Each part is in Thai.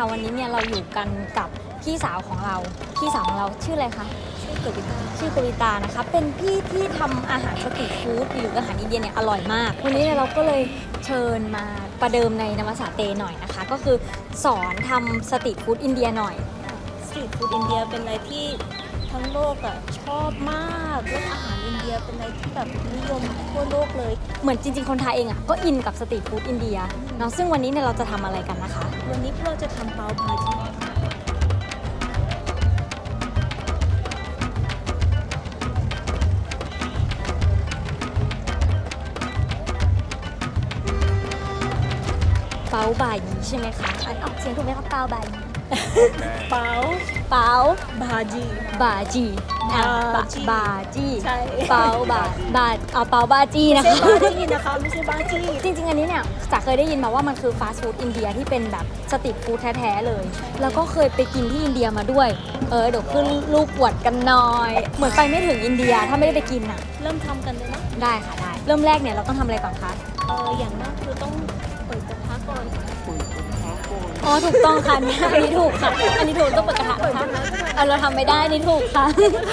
ค่ะวันนี้เนี่ยเราอยู่กันกับพี่สาวของเรา พี่สาวของเราชื่ออะไรคะ ชื่อกวิตาชื่อกุลิตานะคะ เป็นพี่ที่ทำอาหารสตรีทฟู้ดหรืออาหารอินเดียเนี่ยอร่อยมาก วันนี้เนี่ยเราก็เลยเชิญมาประเดิมในนมัสเตหน่อยนะคะ ก็คือสอนทำสตรีทฟู้ดอินเดียหน่อย สตรีทฟู้ดอินเดียเป็นอะไรที่ ทั้งโลกอะชอบมากเรื่องอาหารอินเดียเป็นอะไรที่แบบนิยมทั่วโลกเลย เหมือนจริง ๆ คนไทยเองอะก็อินกับสตรีทฟู้ดอินเดียเนาะซึ่งวันนี้เนี่ยเราจะทำอะไรกันนะคะ วันนี้พวกเราจะทำเปาพาจีเปาบายีใช่ไหมคะอันออกเสียงถูกไหมคะเปาบายี เปาเปาบาจี บาจีอะบาจีบาจีใช่ เปาบาบาเอาเปาบาจีไม่นะใช่คะ บาจีนะคะไม่ใช่บาจีจริงๆ อันนี้เนี่ยจ๋าเคยได้ยินมาว่ามันคือฟาสต์ฟู้ดอินเดียที่เป็นแบบสตรีทฟู้ดแท้ๆเลย แล้วก็เคยไปกินที่อินเดียมาด้วย เออเดี๋ยวขึ้นรูปอวดกันหน่อย เหมือนไปไม่ถึงอินเดียถ้าไม่ได้ไปกินอะ เริ่มทำกันเลยนะได้ค่ะได้ เริ่มแรกเนี่ยเราต้องทำอะไรก่อนคะ เอออย่างแรกคือต้องเปิดกระทะก่อน อ๋อถูกต้องค่ะอันนี้อันนี้ถูกค่ะ อันนี้ถูกต้องเปิดกระทะนะคะเออเราทำไม่ได้อันนี่ถูกค่ะ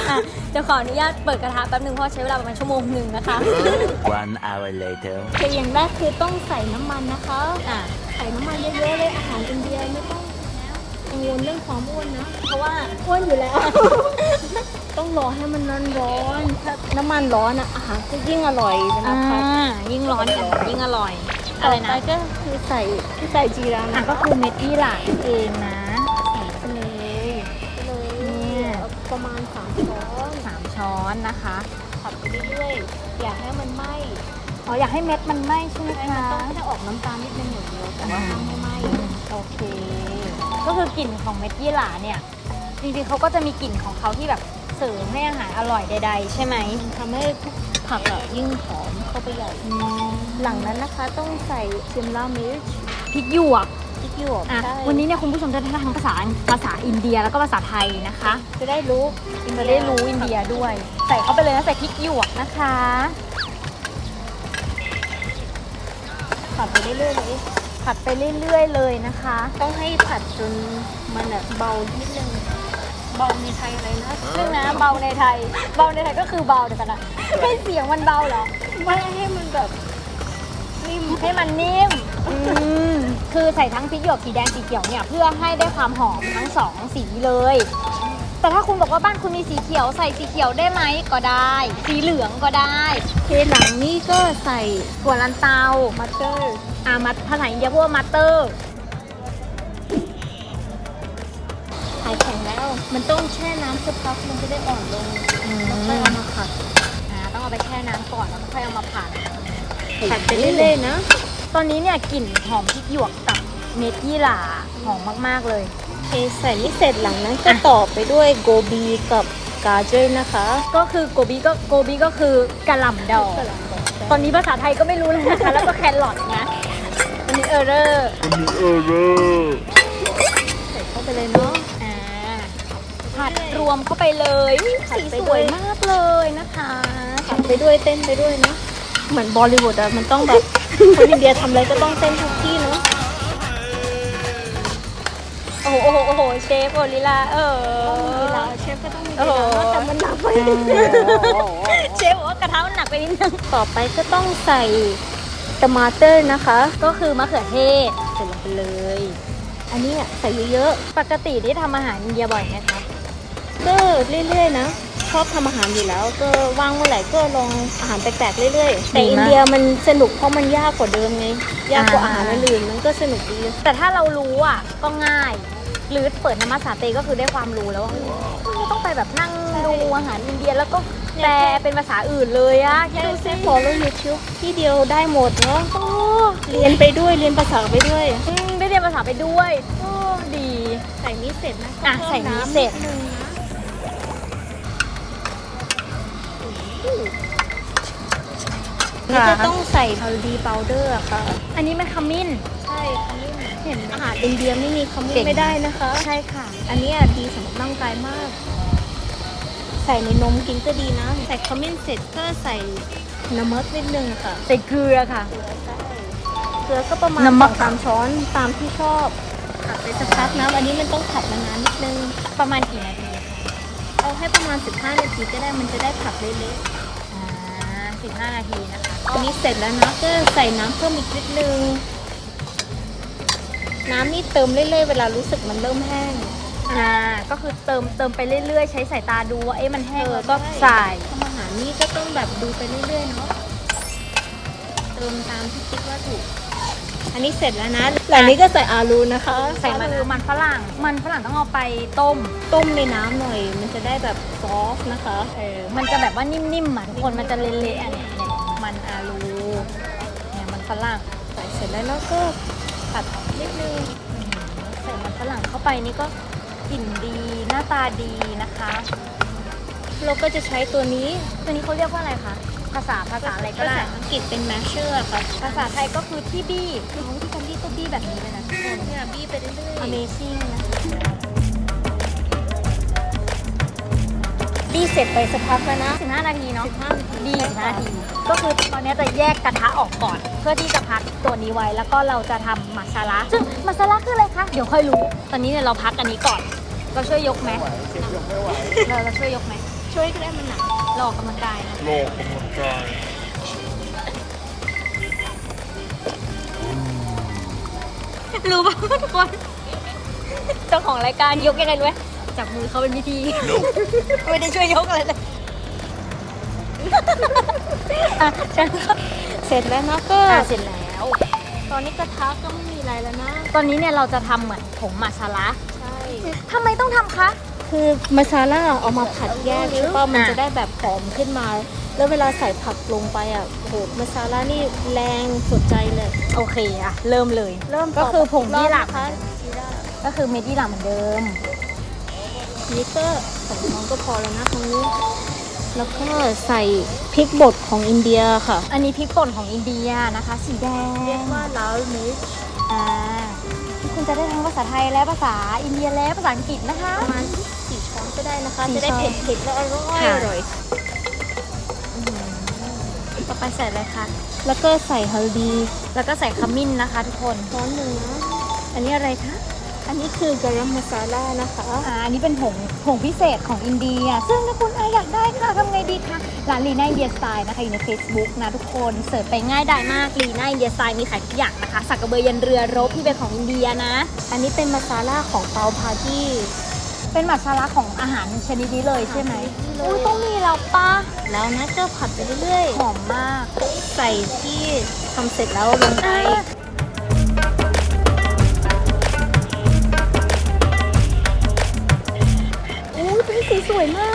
อะ จะขออนุญาตเปิดกระทะแป๊บนึงเพราะใช้เวลาประมาณชั่วโมงหนึ่งนะคะ One hour later. คืออย่างแรกคือต้องใส่น้ำมันนะคะ อะ ใส่น้ำมันเยอะๆเลยอาหารอินเดียไม่ต้องกังวลเรื่องความอ้วนนะ เพราะว่าอ้วนอยู่แล้ว ต้องรอให้มันร้อนๆถ้าน้ำมันร้อนอะอาหารก็ยิ่งอร่อยเลยอ่านะคะ ยิ่งร้อนเนี่ยยิ่งอร่อยต่ อะไรอนะไปก็คือใส่ที่ใส่จีราอะนะก็คือเม็ดยี่หร่านั่นเองนะใส่ไปเลยไปเลยเนี่ยเอาประมาณสามช้อนสามช้อนนะคะผัดไปเรื่อยๆอย่าให้มันไหม้อ๋ออยากให้เม็ดมันไหม้ใช่ไหมให้คะมันต้องแค่ออกน้ำตาลนิดนึงอย่างเดียวแต่ว่าห้ามไม่ไหม้โอเค ก็คือกลิ่นของเม็ดยี่หร่าเนี่ย จริงๆเขาก็จะมีกลิ่นของเขาที่แบบเสริมให้อาหารอร่อยใดๆ ใช่ไหม มันทำให้ผักอะยิ่งหอม เข้าไปใหญ่อืมหลังนั้นนะคะต้องใส่ชิมลามิร์ชพริกหยวกพริกหยวกอะใช่วันนี้เนี่ยคุณผู้ชมจะได้ทั้งภาษาภาษาอินเดียแล้วก็ภาษาไทยนะคะ จะได้รู้จะได้รู้อินเดียด้วย ใส่เข้าไปเลยนะใส่พริกหยวกนะคะผัดไปเรื่อยๆเลยผัดไปเรื่อยๆเลยนะคะ ต้องให้ผัดจนมันอะเบานิดนึงเบาในไทยอะไรนะซึ่งนะเบาในไทย เบาในไทยก็คือเบาเดี๋ยวกันนะให้เสียงมันเบาเหรอ ไม่ให้มันแบบนิ่มให้มันนิ่มอืมคือใส่ทั้งพริกหยวกสีแดงสีเขียวเนี่ยเพื่อให้ได้ความหอมทั้งสองสีเลย แต่ถ้าคุณบอกว่าบ้านคุณมีสีเขียวใส่สีเขียวได้ไหมก็ได้ สีเหลืองก็ได้เทหลังนี่ก็ใส่ถั่วลันเตามัตเตอร์อ่ามัดภาษาอินเดียพูดว่ามัตเตอร์หายแข็งแล้ว มันต้องแช่น้ำสักพักมันจะได้อ่อนลงแล้วค่อยเอามาผัดอ่าต้อง เอาไปแช่น้ำก่อนแล้วก็ค่อยเอามาผัดผัดไปเรื่อยๆนะ ตอนนี้เนี่ยกลิ่นหอมพริกหยวกกับเม็ดยี่หร่าหอมมากๆเลย เทใส่นี่เสร็จหลังนั้นก็ต่อไปด้วยโกบีกับกาเจอร์นะคะ ก็คือโกบีก็โกบีก็คือกะหล่ำดอกตอนนี้ภาษาไทยก็ไม่รู้เลยนะคะ แล้วก็แครอทนะอันนี้เออร์เรอร์ใส่เข้าไปเลยเนาะอ่า ผัดรวมเข้าไปเลยผัดสีไปสด้ววยยมากเลยนะคะผัดไปด้วยเต้นไปด้วยนะเหมือนบอลลิวูดอะมันต้องแบบคนอินเดียทำอะไรก็ต้องเต้นทุกที่เนาะโอ้โหโอ้โหโอ้โหเชฟโอลิลาเออต้องมีเวลาเชฟก็ต้องมีเวโอ้โหลาแต่มันหนักไปเชฟบอกว่ากระทะมันหนักไปนิดนึงต่อไปก็ต้องใส่ตมาเตอร์นะคะ ก็คือมะเขือเทศใส่ลงไปเลย อันนี้อะใส่เยอะปกติที่ทำอาหารอินเดียบ่อยไหมคะๆ ก็เรื่อยๆนะ ชอบทำอาหารอยู่แล้ว ก็ว่างเมื่อไหร่ก็ลองอาหารแปลกๆเรื่อยๆ แต่ดีมาก อินเดียมันสนุกเพราะมันยากกว่าเดิมไง ยากกว่าอ่าอาหารอื่นๆมันก็สนุกดี แต่ถ้าเรารู้อะก็ง่าย หรือเปิดนามาสาเตก็คือได้ความรู้แล้วว่าไม่ต้องไปแบบนั่งดูอาหารอินเดียแล้วก็แปลเป็นภาษาอื่นเลยอะคิดแค่ดูสิแค่ follow YouTube ที่เดียวได้หมดเนาะโอ้เรียนไปด้วยเรียนภาษาไปด้วย อืมได้เรียนภาษาไปด้วยโอ้ดี ใส่นี้เสร็จนะอะก็ใส่นี้พิ่มำเสร็จ นิดนึงนะ นี่จะต้องใส่ฮอลดีพาวเดอร์ค่ะ อันนี้มันขมิ้น ใช่ขมิ้นเห็นอาหารอินเดียไม่มีขมิ้นไม่ได้นะคะ ใช่ค่ะ อันนี้ดีสำหรับร่างกายมาก ใส่ในนมกินก็ดีนะ ใส่ขมิ้นเสร็จก็ใส่น้ำมันนิดนึงค่ะ ใส่เกลือค่ะ เกลือก็ประมาณสองสามช้อนตามที่ชอบผัดไปสักพักนะอันนี้มันต้องผัดนานๆนิดนึง ประมาณกี่นาที เอาให้ประมาณ 15 นาทีก็ได้มันจะได้ผัดเละ 15 นาทีนะคะอันนี้เสร็จแล้วเนาะก็ใส่น้ำเพิ่มอีกนิดนึง น้ำนี่เติมเรื่อยๆ เวลารู้สึกมันเริ่มแห้ง อ่า ก็คือเติมเติมไปเรื่อยๆ ใช้สายตาดูว่าเอ๊ะมันแห้งก็ใส่ทำอาหารนี่ก็ต้องแบบดูไปเรื่อยๆ เนาะ เติมตามที่คิดว่าถูก อันนี้เสร็จแล้วนะ หลังนี้ก็ใส่อาลูนะคะ ใส่มันมันฝรั่ง มันฝรั่งต้องเอาไปต้ม ต้มในน้ำหน่อย มันจะได้แบบ ซอฟต์นะคะเออมันจะแบบว่านิ่มๆอะทุกคนมันจะเละๆอะเนี่ยเนี่ยมันอาลูเนี่ยมันฝรั่งใส่เสร็จแล้วแล้วก็ผัดนิดนึงใส่มันฝรั่งเข้าไปนี่ก็กลิ่นดีหน้าตาดีนะคะเราก็จะใช้ตัวนี้ตัวนี้เขาเรียกว่าอะไรคะภาษาภาษาอะไรก็ภาได้ษาอังกฤษเป็น masher ค่ะภาษาไทยก็คือที่บี้คือที่คนบี้ก็บี้แบบนี้เลยนะทุกคนเนี่ยบี้ไปเรื่อยๆ Amazing นะ บี้เสร็จไปสักพักแล้วนะ 15 นาทีเนาะ15นาทีบี้15นาที ก็คือตอนนี้จะแยกกระทะออกก่อน เพื่อที่จะพักตัวนี้ไว้ แล้วก็เราจะทำมาซาลาซึ่งมาซาลาคืออะไรคะ เดี๋ยวค่อยรู้ ตอนนี้เนี่ยเราพักอันนี้ก่อน เราช่วยยกไหมเราเราช่วยยกไหม ช่วยก็ได้มันหนักเราออกกำลังกายนะโลกกำลังกายรู้ป่ะทุกคนเจ้าของรายการยกยังไงรู้ไหม จับมือเขาเป็นพิธี ไม่ได้ช่วยยกอะไรเลยอะฉันก็เสร็จแล้วนะก็อะเสร็จแล้ว ตอนนี้กระทะก็ไม่มีอะไรแล้วนะ ตอนนี้เนี่ยเราจะทำเหมือนผงมาซาลาใช่ ทำไมต้องทำคะ คือมาซาล่าเอามาผัดแยกใช่ป่ะมันอะ จะได้แบบหอมขึ้นมา แล้วเวลาใส่ผักลงไปอะโหมาซาล่านี่แรงสุดใจเลย โอเคอะเริ่มเลย เริ่มก็คือผงยี่หร่านะคะยี่หร่าก็คือเมดยี่หร่าเหมือนเดิม นี่ก็สองช้อนก็พอแล้วนะตรงนี้ แล้วก็ใส่พริกบดของอินเดียค่ะ อันนี้พริกป่นของอินเดียนะคะ สีแดเรียกงว่าลาวมิชอ่าที่คุณจะได้ทั้งภาษาไทยและภาษาอินเดียและภาษาอังกฤษนะคะประมาณสี่ช้อนก็ได้นะคะ สี่จะได้ช้อน เผ็ดๆและอร่อยค่ะอร่อยต่อไปใส่อะไรคะ แล้วก็ใส่ฮัลดี แล้วก็ใส่ขมิ้นนะคะทุกคน ช้อนหนึ่งนะอันนี้อะไรคะ อันนี้คือกะรัมมาซาล่านะคะ อ่าอันนี้เป็นผงผงพิเศษของอินเดีย ซึ่งถ้าคุณอาอยากได้ค่ะทำไงดีคะร้านลีน่าอินเดียสไตล์นะคะอยู่ใน Facebook นะทุกคนเสิร์ชไปง่ายได้มากลีน่าอินเดียสไตล์มีขายทุกอย่างนะคะสักกระเบือยันเรือรบที่เป็นของอินเดียนะ อันนี้เป็นมาซาล่าของเปาพาจี้เป็นหมักซาลาของอาหารชนิดนี้เลยใช่ไหมชนิดนี้เลยอุ้ยต้องมีแล้วป้าแล้วนะก็ผัดไปเรื่อยหอมมากๆใส่ที่ทำเสร็จแล้วลงไป สีสวยมา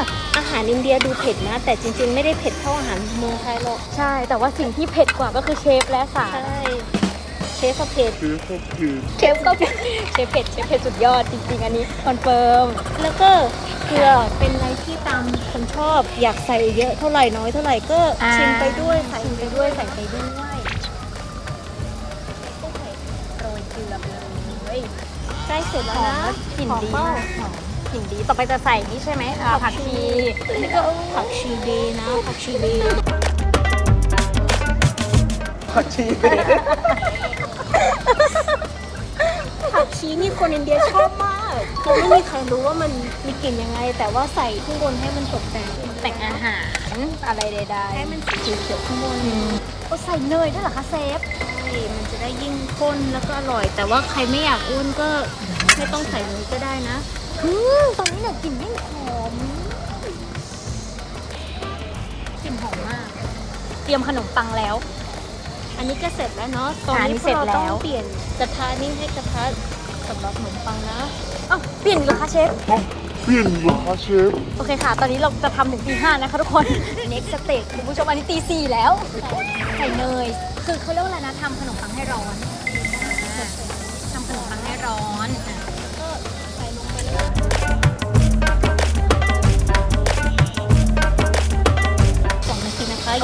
ก อาหารอินเดียดูเผ็ดนะ แต่จริงๆ ไม่ได้เผ็ดเท่าอาหารเมืองไทยหรอก ใช่ แต่ว่าสิ่งที่เผ็ดกว่าก็คือเชฟและสาใช่เชฟก็เผ็ดคือพวกคือเชฟก็เป็นเชฟเผ็ดเชฟเผ็ดสุดยอดจริงๆ อันนี้คอนเฟิร์ม แล้วก็เกลือเป็นอะไรที่ตามคนชอบ อยากใส่เยอะเท่าไหร่น้อยเท่าไหร่ก็อ่าชิมไปด้วยใส่ชิมไปไปด้ด้ววยยใส่ไปด้วยโรยเกลือไปเลยใกล้เสร็จหแล้วอมนะแล้วกลิ่นดีหอมากหอม กลิ่นดี ต่อไปจะใส่นี่ใช่ไหมอ่าผักชีนี่ก็ผักชีเดย์นะผักชีเดย์ผักชีผักชีนี่คนอินเดียชอบมากคือไม่มีใครรู้ว่ามันมีกลิ่นยังไง แต่ว่าใส่ข้างบนให้มันตกแต่งแต่งอาหารอะไรใดให้มันสีเขียวๆข้างบนๆโอ้ใส่เนยด้วยเหรอคะเซฟใช่มันจะได้ยิ่งข้นแล้วก็อร่อย แต่ว่าใครไม่อยากอ้วนก็ไม่ต้องใส่เลยก็ได้นะ อืมตอนนี้เนี่ยกลิ่นยิ่งหอมกลิ่นหอมมาก เตรียมขนมปังแล้ว อันนี้ก็เสร็จแล้วเนาะตอนอันนี้นี้พเสร็วจกเราแล้ต้อวงเปลี่ยนกระทะนี่ให้กระทะสำหรับขนมปังนะอ้าวเปลี่ยนอีกแล้วคะเชฟต้องเปลี่ยนเหรอคะเชฟโอเคค่ะ ตอนนี้เราจะทำถึงตีห้านะคะทุกคน next stage คุณผู้ชมอันนี้ตีสี่แล้ว ใส่เนย คือเขาเรียกว่าอะไรนะทำขนมปังให้ร้อนอ่าทำขนมปังให้ร้อนอะ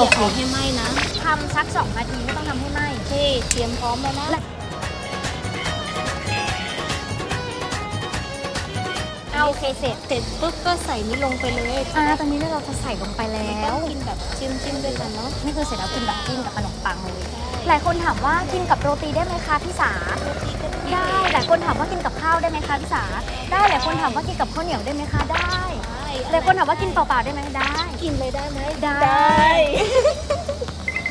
องนาทีนะคะอย่าเอาให้ไหม้นะทำสักสองนาทีไม่ต้องทำให้ไหม้โอเคเตรียมพร้อมแล้วนะเอาโอเคเสร็จเสร็จปุ๊บก็ใส่นี่ลงไปเลยอ่าตอนนี้เนี่ยเราจะใส่ลงไปแล้แล้ววกินแบบจิ้มจิ้มๆด้วยกันเนาะนี่คือเสร็จแล้วกินแบบจิ้มกับขนมปังเลยใช่หลายคนถามว่ากินกับโรตีได้ไหมคะพี่สาได้หลายคนถามว่ากินกับข้าวได้ไหมคะพี่สาได้หลายคนถามว่ากินกับข้าวเหนียวได้ไหมคะได้ หลายคนถามว่ากินเปล่าๆได้ไหมได้ กินเลยได้ไหมได้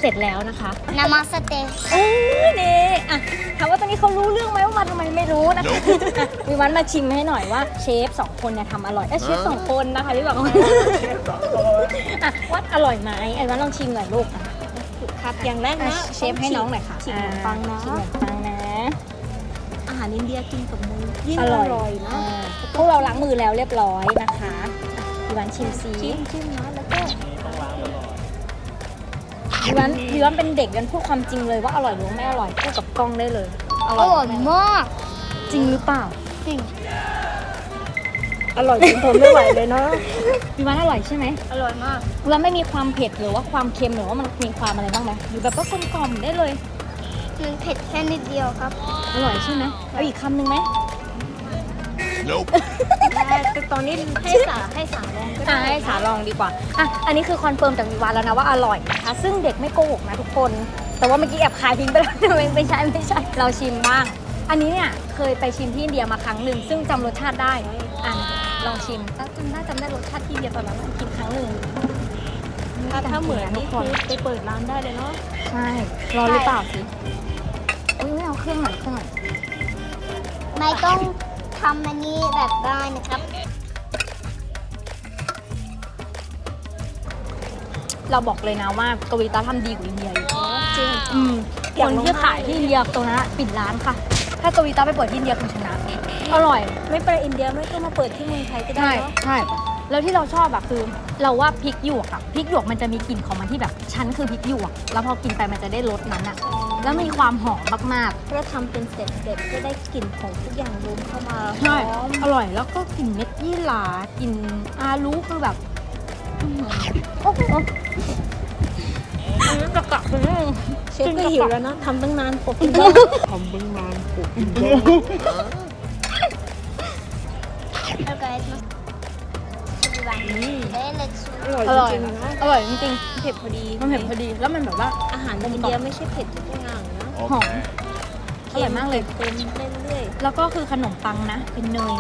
เสร็จแล้วนะคะนามาสเตโอ้ยเน่อะถามว่าตอนนี้เขารู้เรื่องไหมว่ามาทำไมไม่รู้นะคะอะวิวันมาชิมให้หน่อยว่าเชฟสองคนเนี่ยทำอร่อยเอ้ยเชฟสองคนนะคะที่บอกว่าอะวัดอร่อยไหมไอ้วันลองชิมหน่อยลูกอะครับอย่างแรกอะนะเชฟให้น้องหน่อยค่ะชิมขนมปังนะชิมขนมปังนะ อาหารอินเดียกินกับมือยิ่งออร่อยร่อยนะอ่าพวกเราล้างมือแล้วเรียบร้อยนะคะ อะวิวันชิมซีจิ้มจิ้มนะแล้วก็วิวันวิวันเป็นเด็กวิวันพูดความจริงเลยว่าอร่อยหรือไม่อร่อยพูดกับกล้องได้เลยออร่ร่ออยยมากจริงหรือเปล่าจริงอร่อยจนทนไม่ไหวเลยเนาะวิวันอร่อยใช่ไหมอร่อยมากวิวันไม่มีความเผ็ดหรือว่าความเค็มหรือว่ามันมีความอะไรบ้างไหมอยู่แบบว่ากลมกล่อมได้เลยมันเผ็ดแค่นิดเดียวครับ อร่อยใช่ไหมเอาอีกคำหนึ่งไหม แต่ตอนนี้ให้สาให้สาลองก็อะได้ให้สาลองดีกว่าอะอันนี้คือคอนเฟิร์มจากวิวานแล้วนะว่าอร่อยนะคะซึ่งเด็กไม่โกหกนะทุกคน แต่ว่าเมื่อกี้แอบขายทิ้งไปแล้วไม่ไม่ใช่ไม่ใช่เราชิมบ้างอันนี้เนี่ยเคยไปชิมที่อินเดียมาครั้งหนึ่งซึ่งจำรสชาติได้อะลองชิมถ้าจำได้จำได้รสชาติที่อินเดียตอนนั้นกินครั้งหนึ่งถ้าถ้าเหมือนทุนี่กคคืนอไปเปิดร้านได้เลยเนาะใช่รอหรือเปล่าสิอุ้ยไม่เอาเครื่องหน่อยเครื่องหน่อยไม่ต้อง ทำอันนี้แบบได้นะครับ เราบอกเลยนะว่ากวีตาทำดีกว่าอินเดียอีกจริงอืมอคยากนลองที่มากขายที่อินเดียตรงนั้นอะปิดร้านค่ะ ถ้ากวีตาไปเปิดที่อินเดียคุณชนะ อร่อย ไม่ไปอินเดียไม่ต้องมาเปิดที่เมืองไทยก็ได้ใช่เนาะใช่แล้วที่เราชอบอะคือ เราว่าพริกหยวกอะพริกหยวกมันจะมีกลิ่นของมันที่แบบชั้นคือพริกหยวก แล้วพอกินไปมันจะได้รสนั้นอะ แล้วมีความหอมมากเพราะทำเป็นเสร็จเด็ดก็ได้กลิ่นของทุกอย่างรวมเข้ามาๆใช่หอมอร่อยแล้วก็กลิ่นเม็ดยี่หร่ากลิ่นอาลูคือแบบอื้อหือโอ้โหอันนี้จะกลับไปนี่เชฟก็หิวแล้วนะทำตั้งนานปกติบ้างทำตั้งนานปกกินได้แล้วก็ เอ็ดมาชิบะเอ้ย let's อร่อยอร่อยจริงๆนะอร่อยจริงเผ็ดพอดีๆมันเผ็ดพอดี แล้วมันแบบว่าอาหารอินเดียไม่ใช่เผ็ดทุกอย่างนะหอมอร่อยมากเลย เติมเรื่อยแล้วก็คือขนมปังนะ เป็นเนย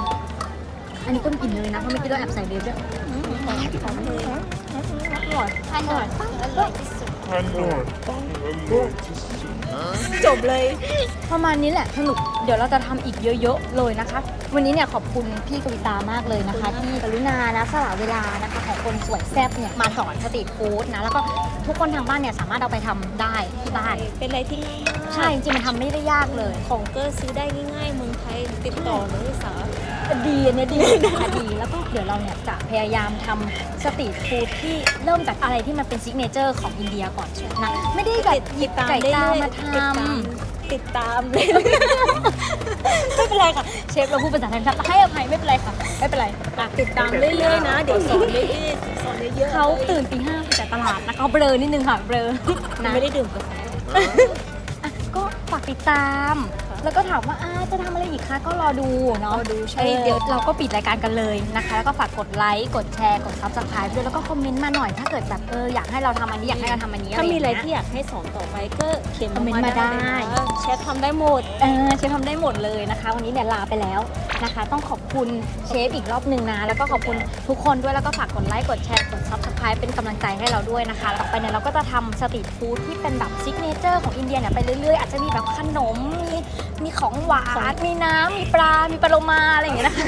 อันนี้ก็มีกลิ่นเนยนะ เพราะเมื่อกี้เราแอบใส่เนยด้วยๆอืมหอมหอมเลยอร่อยขนมปังอร่อยที่สุดขนมปังอร่อยที่สุด จบเลยประมาณนี้แหละสนุกเดี๋ยวเราจะทำอีกเยอะๆเลยนะคะ วันนี้เนี่ยขอบคุณพี่กวิตามากเลยนะคะ ที่กรุณานะสละเวลานะคะ ของคนสวยแซ่บเนี่ยมาสอนสตรีทฟู้ดนะแล้วก็ทุกคนทางบ้านเนี่ยสามารถเอาไปทำได้ที่บ้าน เป็นอะไรที่ง่ายมากใช่จริงๆมันทำไม่ได้ยากเลย ของเกอร์ซื้อได้ง่ายๆเมืองไทยติดต่อเลยสาว ดีอันเนี้ยดีนะคะดี แล้วก็เดี๋ยวเราเนี่ยจะพยายามทำสตรีทฟู้ดที่เริ่มจากอะไรที่มันเป็นซิกเนเจอร์ของอินเดียก่อนนะไม่ได้แบบหยิบไก่กามาทติดตามำติดตามเลยไม่เป็นไรค่ะ เชฟเราพูดภาษาไทยครับให้อภัยไม่เป็นไรค่ะ ไม่เป็นไรอะติดตามเรื่อยๆนะ เดี๋ยวสอนเรื่อยๆสอนเยอะๆเขาตื่นตีห้าไปจากตลาดนะเขาเบลอนิดนึงค่ะเบลอนะไม่ได้ดื่มกาแฟ อะก็ฝากติดตาม แล้วก็ถามว่าอาจะทำอะไรอีกคะก็รอดูเนาะรอดูใช่ เอ้ยเดี๋ยวเราก็ปิดรายการกันเลยนะคะ แล้วก็ฝากกดไลค์กดแชร์กดซับสไครป์ด้วยแล้วก็คอมเมนต์มาหน่อยถ้าเกิดแบบเอออยากให้เราทำอันนี้อยากให้เราทำอันนี้ถ้ามีอะไรย่งที่เงี้ยอยากให้สอนต่อไปก็เขียนคอมเมนต์มาได้เลยนะเชฟทำได้หมด เออเชฟทำได้หมดเลยนะคะ วันนี้เนี่ยลาไปแล้วนะคะ ต้องขอบคุณเชฟอีกรอบหนึ่งนะแล้วก็ขอบคุณทุกคนด้วยแล้วก็ฝากกดไลค์กดแชร์กดซับ สไครป์เป็นกำลังใจให้เราด้วยนะคะ ต่อไปเนี่ยเราก็จะทำสตรีทฟู้ดที่เป็นแบบซิกเนเจอร์ของอินเดียเนี่ยไปเรื่อยๆ อาจจะมีแบบขนม มีมีของหวาน มีน้ำ มีปลา มีปลาโลมาอะไรอย่างเงี้ยนะคะ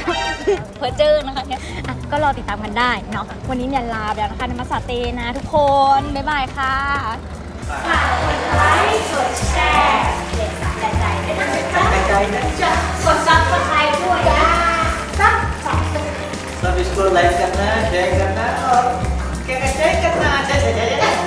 เพอเจอนะคะเนี่ยอ่ะก็รอติดตามกันได้เนาะ วันนี้เนี่ยลาไปแล้วนะคะนมัสสาเตนะทุกคน บ๊ายบายค่ะ सब इसको लाइक करना है शेयर करना है और કે કઈ કરતા છે